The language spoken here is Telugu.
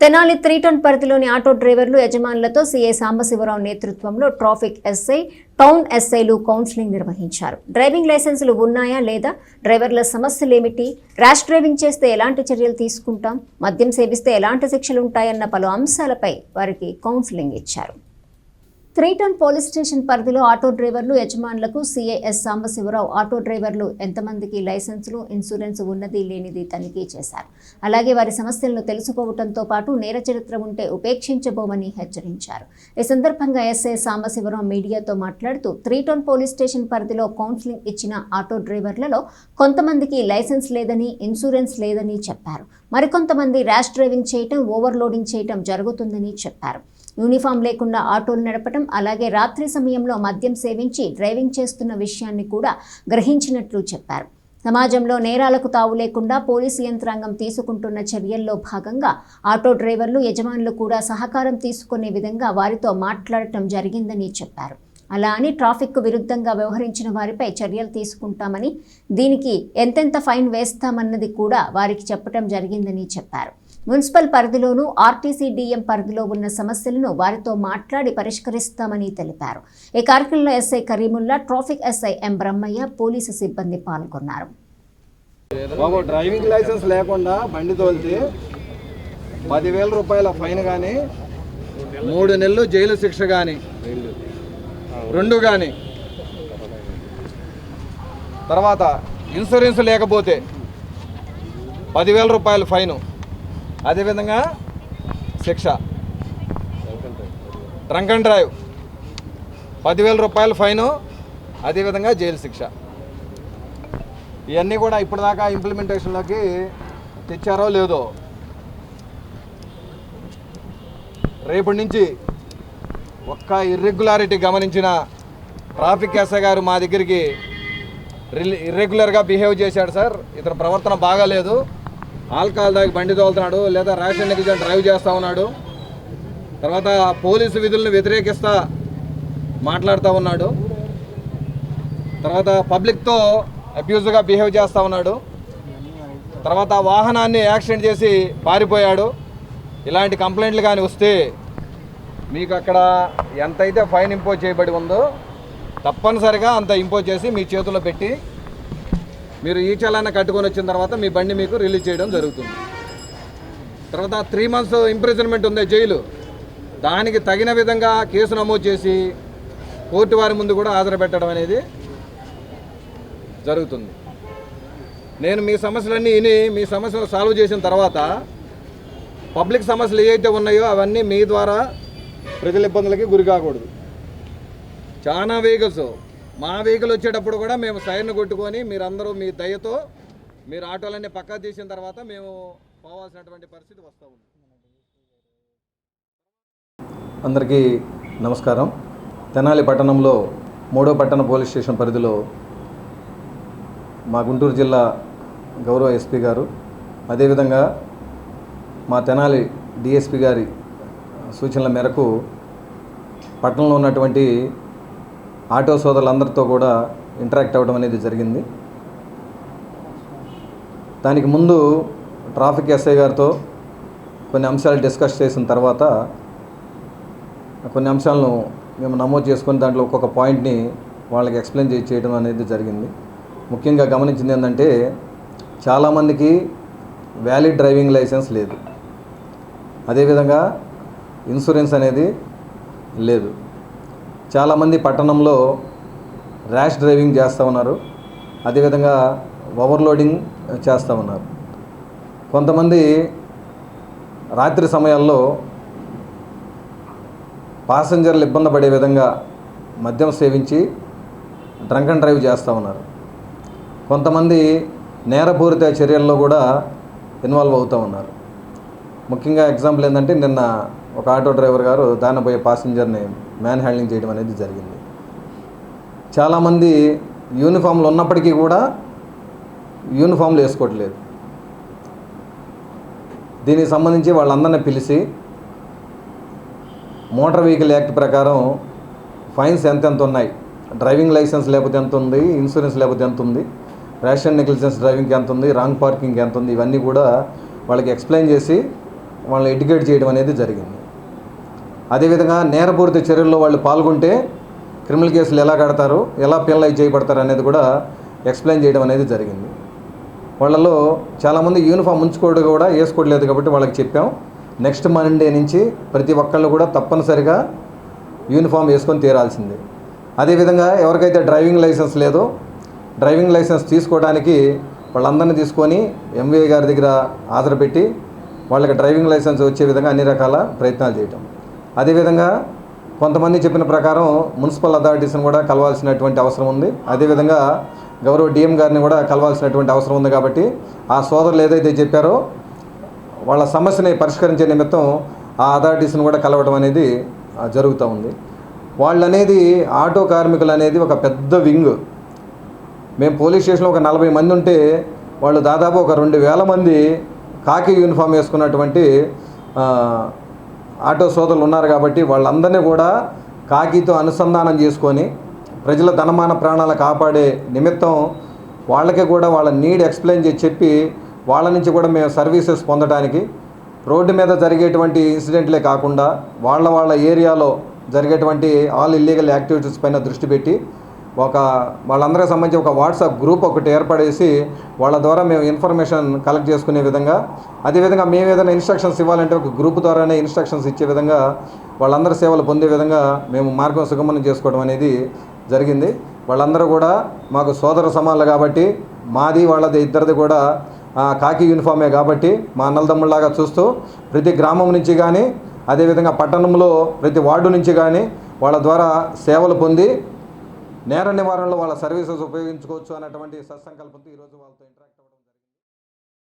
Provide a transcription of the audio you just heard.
తెనాలి త్రీ టన్ పరిధిలోని ఆటో డ్రైవర్లు యజమానులతో సీఐ సాంబశివరావు నేతృత్వంలో ట్రాఫిక్ ఎస్ఐ టౌన్ ఎస్ఐలు కౌన్సిలింగ్ నిర్వహించారు. డ్రైవింగ్ లైసెన్సులు ఉన్నాయా లేదా డ్రైవర్ల సమస్యలేమిటి ర్యాష్ డ్రైవింగ్ చేస్తే ఎలాంటి చర్యలు తీసుకుంటాం మద్యం సేవిస్తే ఎలాంటి శిక్షలు ఉంటాయన్న పలు అంశాలపై వారికి కౌన్సిలింగ్ ఇచ్చారు. త్రీటౌన్ పోలీస్ స్టేషన్ పరిధిలో ఆటో డ్రైవర్లు యజమానులకు సిఐఎస్ సాంబశివరావు. ఆటో డ్రైవర్లు ఎంతమందికి లైసెన్సులు ఇన్సూరెన్స్ ఉన్నది లేనిది తనిఖీ చేశారు. అలాగే వారి సమస్యలను తెలుసుకోవడంతో పాటు నేర చరిత్ర ఉంటే ఉపేక్షించబోమని హెచ్చరించారు. ఈ సందర్భంగా ఎస్ఐ సాంబశివరావు మీడియాతో మాట్లాడుతూ త్రీటోన్ పోలీస్ స్టేషన్ పరిధిలో కౌన్సిలింగ్ ఇచ్చిన ఆటో డ్రైవర్లలో కొంతమందికి లైసెన్స్ లేదని ఇన్సూరెన్స్ లేదని చెప్పారు. మరికొంతమంది ర్యాష్ డ్రైవింగ్ చేయటం ఓవర్లోడింగ్ చేయటం జరుగుతుందని చెప్పారు. యూనిఫామ్ లేకుండా ఆటోలు నడపటం అలాగే రాత్రి సమయంలో మద్యం సేవించి డ్రైవింగ్ చేస్తున్న విషయాన్ని కూడా గ్రహించినట్లు చెప్పారు. సమాజంలో నేరాలకు తావు లేకుండా పోలీసు యంత్రాంగం తీసుకుంటున్న చర్యల్లో భాగంగా ఆటో డ్రైవర్లు యజమానులు కూడా సహకారం తీసుకునే విధంగా వారితో మాట్లాడటం జరిగిందని చెప్పారు. అలా అని ట్రాఫిక్కు విరుద్ధంగా వ్యవహరించిన వారిపై చర్యలు తీసుకుంటామని దీనికి ఎంతెంత ఫైన్ వేస్తామన్నది కూడా వారికి చెప్పడం జరిగిందని చెప్పారు. మున్సిపల్ పరిధిలోనూ ఆర్టీసీ డిఎం పరిధిలో ఉన్న సమస్యలను వారితో మాట్లాడి పరిష్కరిస్తామని తెలిపారు. ఈ కార్యక్రమంలో SI Karimulla traffic SI M Brahmaiah police సిబ్బంది పాల్గొన్నారు. బాబు డ్రైవింగ్ లైసెన్స్ లేకుండా బండి తోలితే పదివేల రూపాయల ఫైన్ కానీ మూడు నెలలు జైలు శిక్ష కానీ రెండు కానీ తర్వాత ఇన్సూరెన్స్ లేకపోతే పదివేల రూపాయల ఫైను. అదేవిధంగా శిక్ష. Drunk and drive. పదివేల రూపాయల ఫైను అదేవిధంగా జైలు శిక్ష. ఇవన్నీ కూడా ఇప్పటిదాకా ఇంప్లిమెంటేషన్లోకి తెచ్చారో లేదో రేపటి నుంచి ఒక్క ఇర్రెగ్యులారిటీ గమనించిన ట్రాఫిక్ ఎస్ఐ గారు మా దగ్గరికి రిల్- ఇర్రెగ్యులర్గా బిహేవ్ చేశాడు సార్. ఇతని ప్రవర్తన బాగాలేదు. ఆల్కహాల్ తాగి బండి తోలుతున్నాడు లేదా రేషన్ నెగ్లిజెంట్ డ్రైవ్ చేస్తూ ఉన్నాడు. తర్వాత పోలీసు విధులను వ్యతిరేకిస్తా మాట్లాడుతూ ఉన్నాడు. తర్వాత పబ్లిక్తో అబ్యూజ్గా బిహేవ్ చేస్తూ ఉన్నాడు. తర్వాత వాహనాన్ని యాక్సిడెంట్ చేసి పారిపోయాడు. ఇలాంటి కంప్లైంట్లు కానీ వస్తే మీకు అక్కడ ఎంతైతే ఫైన్ ఇంపోజ్ చేయబడి ఉందో తప్పనిసరిగా అంత ఇంపోజ్ చేసి మీ చేతుల్లో పెట్టి మీరు ఈ చలాన్ని కట్టుకొని వచ్చిన తర్వాత మీ బండి మీకు రిలీజ్ చేయడం జరుగుతుంది. తర్వాత త్రీ మంత్స్ ఇంప్రిజన్మెంట్ ఉంది జైలు. దానికి తగిన విధంగా కేసు నమోదు చేసి కోర్టు వారి ముందు కూడా హాజరుపెట్టడం అనేది జరుగుతుంది. నేను మీ సమస్యలన్నీ విని మీ సమస్యలు సాల్వ్ చేసిన తర్వాత పబ్లిక్ సమస్యలు ఏవైతే ఉన్నాయో అవన్నీ మీ ద్వారా ప్రజల ఇబ్బందులకి గురి కాకూడదు. చాలా వెహికల్స్ మా వెహికల్ వచ్చేటప్పుడు కూడా మేము సైన్ కొట్టుకొని మీరందరూ మీ దయతో మీరు ఆటోలన్నీ పక్కా తీసిన తర్వాత మేము పోవాల్సినటువంటి పరిస్థితి వస్తూ ఉంది. అందరికీ నమస్కారం. తెనాలి పట్టణంలో మూడో పట్టణ పోలీస్ స్టేషన్ పరిధిలో మా గుంటూరు జిల్లా గౌరవ ఎస్పీ గారు అదేవిధంగా మా తెనాలి డిఎస్పి గారి సూచనల మేరకు పట్టణంలో ఉన్నటువంటి ఆటో సోదరులందరితో కూడా ఇంటరాక్ట్ అవ్వడం అనేది జరిగింది. దానికి ముందు ట్రాఫిక్ ఎస్ఐ గారితో కొన్ని అంశాలు డిస్కస్ చేసిన తర్వాత కొన్ని అంశాలను మేము నమోదు చేసుకొని దాంట్లో ఒక్కొక్క పాయింట్ని వాళ్ళకి ఎక్స్ప్లెయిన్ చేసి చేయడం అనేది జరిగింది. ముఖ్యంగా గమనించింది ఏంటంటే చాలామందికి వ్యాలిడ్ డ్రైవింగ్ లైసెన్స్ లేదు. అదేవిధంగా ఇన్సూరెన్స్ అనేది లేదు. చాలామంది పట్టణంలో ర్యాష్ డ్రైవింగ్ చేస్తూ ఉన్నారు. అదేవిధంగా ఓవర్లోడింగ్ చేస్తూ ఉన్నారు. కొంతమంది రాత్రి సమయాల్లో పాసెంజర్లు ఇబ్బంది పడే విధంగా మద్యం సేవించి డ్రంక్ అండ్ డ్రైవ్ చేస్తూ ఉన్నారు. కొంతమంది నేరపూరిత చర్యల్లో కూడా ఇన్వాల్వ్ అవుతూ ఉన్నారు. ముఖ్యంగా ఎగ్జాంపుల్ ఏంటంటే నిన్న ఒక ఆటో డ్రైవర్ గారు దాని పోయే పాసింజర్ని మ్యాన్ హ్యాండ్లింగ్ చేయడం అనేది జరిగింది. చాలామంది యూనిఫామ్లు ఉన్నప్పటికీ కూడా యూనిఫామ్లు వేసుకోవట్లేదు. దీనికి సంబంధించి వాళ్ళందరినీ పిలిచి మోటార్ వెహికల్ యాక్ట్ ప్రకారం ఫైన్స్ ఎంతెంత ఉన్నాయి? డ్రైవింగ్ లైసెన్స్ లేకపోతే ఎంత ఉంది? ఇన్సూరెన్స్ లేకపోతే ఎంత ఉంది? రేషన్ నెగ్లిజెన్స్ డ్రైవింగ్కి ఎంత ఉంది? రాంగ్ పార్కింగ్ ఎంత ఉంది? ఇవన్నీ కూడా వాళ్ళకి ఎక్స్ప్లెయిన్ చేసి వాళ్ళని ఎడ్యుకేట్ చేయడం అనేది జరిగింది. అదేవిధంగా నేరపూరిత చర్యల్లో వాళ్ళు పాల్గొంటే క్రిమినల్ కేసులు ఎలా కడతారు ఎలా పెనలైజ్ చేయబడతారు అనేది కూడా ఎక్స్ప్లెయిన్ చేయడం అనేది జరిగింది. వాళ్ళలో చాలామంది యూనిఫామ్ ఉంచుకోవడం కూడా వేసుకోవట్లేదు కాబట్టి వాళ్ళకి చెప్పాం. నెక్స్ట్ మండే నుంచి ప్రతి ఒక్కళ్ళు కూడా తప్పనిసరిగా యూనిఫామ్ వేసుకొని తీరాల్సిందే. అదేవిధంగా ఎవరికైతే డ్రైవింగ్ లైసెన్స్ లేదో డ్రైవింగ్ లైసెన్స్ తీసుకోవడానికి వాళ్ళందరినీ తీసుకొని ఎంవీఏ గారి దగ్గర ఆధారపెట్టి వాళ్ళకి డ్రైవింగ్ లైసెన్స్ వచ్చే విధంగా అన్ని రకాల ప్రయత్నాలు చేయటం. అదేవిధంగా కొంతమంది చెప్పిన ప్రకారం మున్సిపల్ అథారిటీస్ని కూడా కలవాల్సినటువంటి అవసరం ఉంది. అదేవిధంగా గౌరవ డిఎం గారిని కూడా కలవాల్సినటువంటి అవసరం ఉంది కాబట్టి ఆ సోదరులు ఏదైతే చెప్పారో వాళ్ళ సమస్యని పరిష్కరించే నిమిత్తం ఆ అథారిటీస్ని కూడా కలవడం అనేది జరుగుతూ ఉంది. వాళ్ళు అనేది ఆటో కార్మికులు అనేది ఒక పెద్ద వింగ్. మేము పోలీస్ స్టేషన్లో ఒక నలభై మంది ఉంటే వాళ్ళు దాదాపు ఒక రెండు వేల మంది కాకి యూనిఫామ్ వేసుకున్నటువంటి ఆటో సోదరులు ఉన్నారు కాబట్టి వాళ్ళందరినీ కూడా కాకితో అనుసంధానం చేసుకొని ప్రజల ధనమాన ప్రాణాలు కాపాడే నిమిత్తం వాళ్ళకి కూడా వాళ్ళ నీడ్ ఎక్స్ప్లెయిన్ చేసి చెప్పి వాళ్ళ నుంచి కూడా మేము సర్వీసెస్ పొందడానికి రోడ్డు మీద జరిగేటువంటి ఇన్సిడెంట్లే కాకుండా వాళ్ళ వాళ్ళ ఏరియాలో జరిగేటువంటి ఆల్ ఇల్లీగల్ యాక్టివిటీస్ పైన దృష్టి పెట్టి ఒక వాళ్ళందరికి సంబంధించి ఒక వాట్సాప్ గ్రూప్ ఒకటి ఏర్పడేసి వాళ్ళ ద్వారా మేము ఇన్ఫర్మేషన్ కలెక్ట్ చేసుకునే విధంగా అదేవిధంగా మేము ఏదైనా ఇన్స్ట్రక్షన్స్ ఇవ్వాలంటే ఒక గ్రూప్ ద్వారానే ఇన్స్ట్రక్షన్స్ ఇచ్చే విధంగా వాళ్ళందరి సేవలు పొందే విధంగా మేము మార్గం సుగమనం చేసుకోవడం అనేది జరిగింది. వాళ్ళందరూ కూడా మాకు సోదర సమానులు కాబట్టి మాది వాళ్ళది ఇద్దరిది కూడా కాకి యూనిఫామే కాబట్టి మా అన్నలదమ్ముళ్ళలాగా చూస్తూ ప్రతి గ్రామం నుంచి కానీ అదేవిధంగా పట్టణంలో ప్రతి వార్డు నుంచి కానీ వాళ్ళ ద్వారా సేవలు పొంది నేర నివారణలో వాళ్ళ సర్వీసెస్ ఉపయోగించుకోవచ్చు అనేటువంటి సత్సంకల్పంతో ఈరోజు వాళ్ళతో ఇంటరాక్ట్